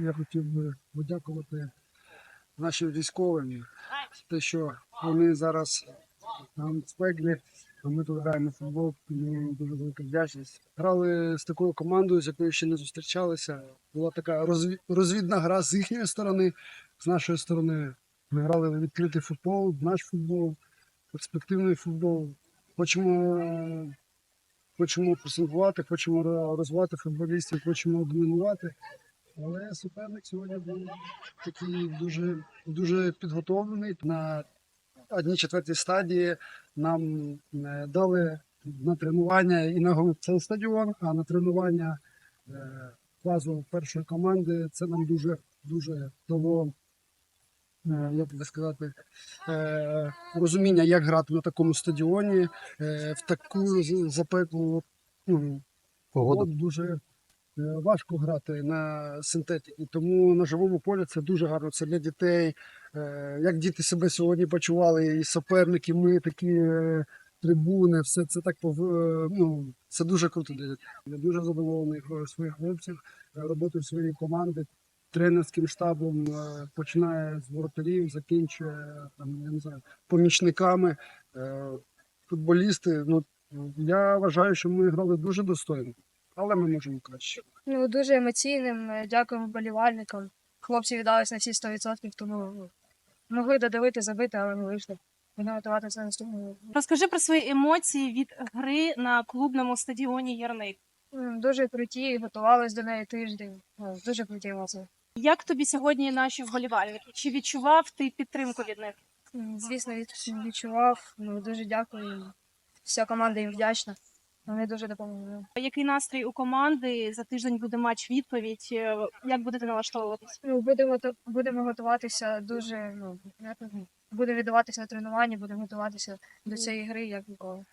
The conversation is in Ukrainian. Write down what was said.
Я хотів би подякувати нашим військовим за те, що вони зараз там спеклі, а ми тут граємо футбол, тому дуже велика вдячність. Грали з такою командою, з якою ще не зустрічалися. Була така розві- розвідна гра з їхньої сторони, з нашої сторони. Ми грали відкритий футбол, наш футбол, перспективний футбол. Хочемо, хочемо пресингувати, хочемо розвивати футболістів, хочемо домінувати. Але суперник сьогодні був такий дуже, дуже підготовлений. На одній четвертій стадії нам е, дали на тренування і на цей стадіон, а на тренування е, базу першої команди це нам дуже дуже дало, е, як би сказати, розуміння, як грати на такому стадіоні, в таку запеклу ну, Погода. От дуже важко грати на синтетиці, тому на живому полі це дуже гарно. Це для дітей. Е, Як діти себе сьогодні почували, і суперники, ми такі е, трибуни, все це так е, ну, це дуже круто для дітей. Я дуже задоволений е, своїх хлопців, е, роботою своєї команди, тренерським штабом, е, починає з воротарів, закінчує там, я не знаю, помічниками. Е, Футболісти, ну я вважаю, що ми грали дуже достойно, але ми можемо краще. Ну, дуже емоційним. е, Дякуємо вболівальникам. Хлопці віддались на всі 100%, тому ну, могли додавити, забити, але ми вийшли. Будемо готуватися на наступну. Розкажи про свої емоції від гри на клубному стадіоні Ярник. Дуже круті, готувались до неї тиждень. Дуже круті емоції. Як тобі сьогодні наші вболівальники? Чи відчував ти підтримку від них? Звісно, від- відчував. Ну, дуже дякую. Вся команда їм вдячна. Вони дуже допомогли. Який настрій у команди? За тиждень буде матч відповідь. Е, Як будете налаштовуватися? Ну, будемо, будемо готуватися дуже, ну, ну, будемо віддаватися на тренування, будемо готуватися до цієї гри, як ніколи.